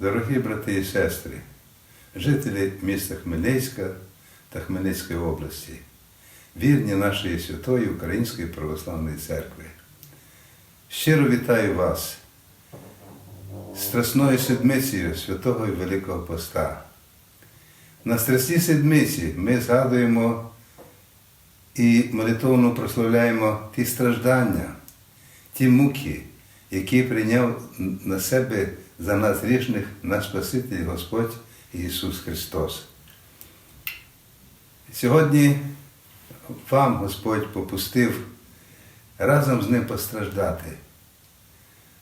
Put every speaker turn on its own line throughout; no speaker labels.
Дорогі брати і сестри, жителі міста Хмельницька та Хмельницької області, вірні нашої святої Української православної церкви. Щиро вітаю вас з Страсною седмицею Святого і Великого Поста. На Страсній седмиці ми згадуємо і молитовно прославляємо ті страждання, ті муки, які прийняв на себе за нас грішних наш Спаситель Господь Ісус Христос. Сьогодні вам Господь попустив разом з ним постраждати.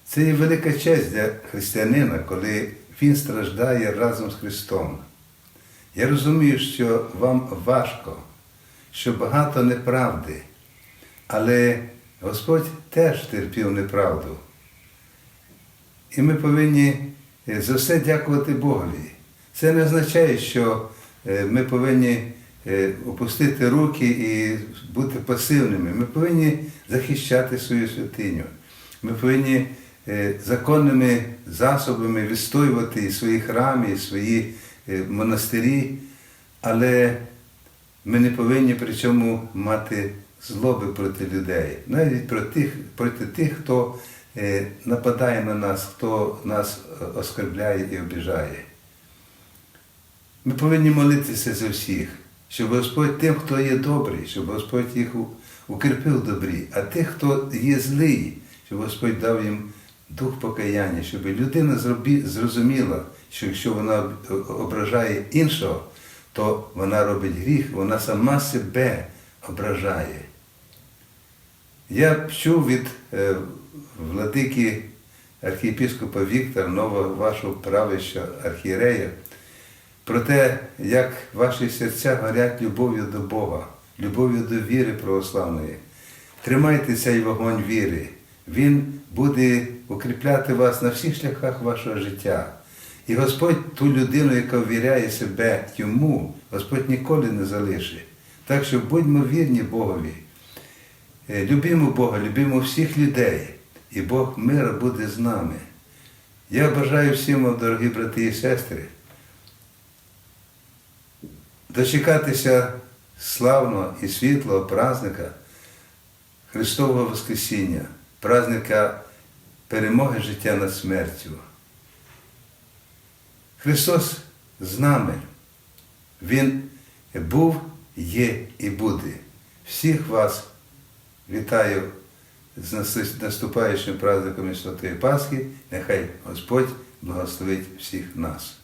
Це є велика честь для християнина, коли він страждає разом з Христом. Я розумію, що вам важко, що багато неправди, але Господь теж терпів неправду. І ми повинні е, за все дякувати Богові. Це не означає, що е, ми повинні е, опустити руки і бути пасивними. Ми повинні захищати свою святиню. Ми повинні законними засобами відстоювати і свої храми, і свої монастирі, але ми не повинні при цьому мати злоби проти людей, навіть проти тих, проти тих, хто нападає на нас, хто нас оскорбляє і обіжає. Ми повинні молитися за всіх, щоб Господь тим, хто є добрий, щоб Господь їх укріпив добрі, а тих, хто є злий, щоб Господь дав їм дух покаяння, щоб людина зрозуміла, що якщо вона ображає іншого, то вона робить гріх, вона сама себе ображає. Я чув від е, владики архієпископа Віктора, нового вашого правища архієрея, про те, як ваші серця горять любов'ю до Бога, любов'ю до віри православної. Тримайте цей вогонь віри. Він буде укріпляти вас на всіх шляхах вашого життя. І Господь ту людину, яка ввіряє себе йому, Господь ніколи не залишить. Так що будьмо вірні Богові. Е, любімо Бога, любімо всіх людей, і Бог мира буде з нами. Я бажаю всім вам, дорогі брати і сестри, дочекатися славного і світлого праздника Христового Воскресіння, праздника перемоги життя над смертю. Христос з нами. Він був, є і буде. Всіх вас вітаю з наступаючим праздником Святої Пасхи. Нехай Господь благословить всіх нас.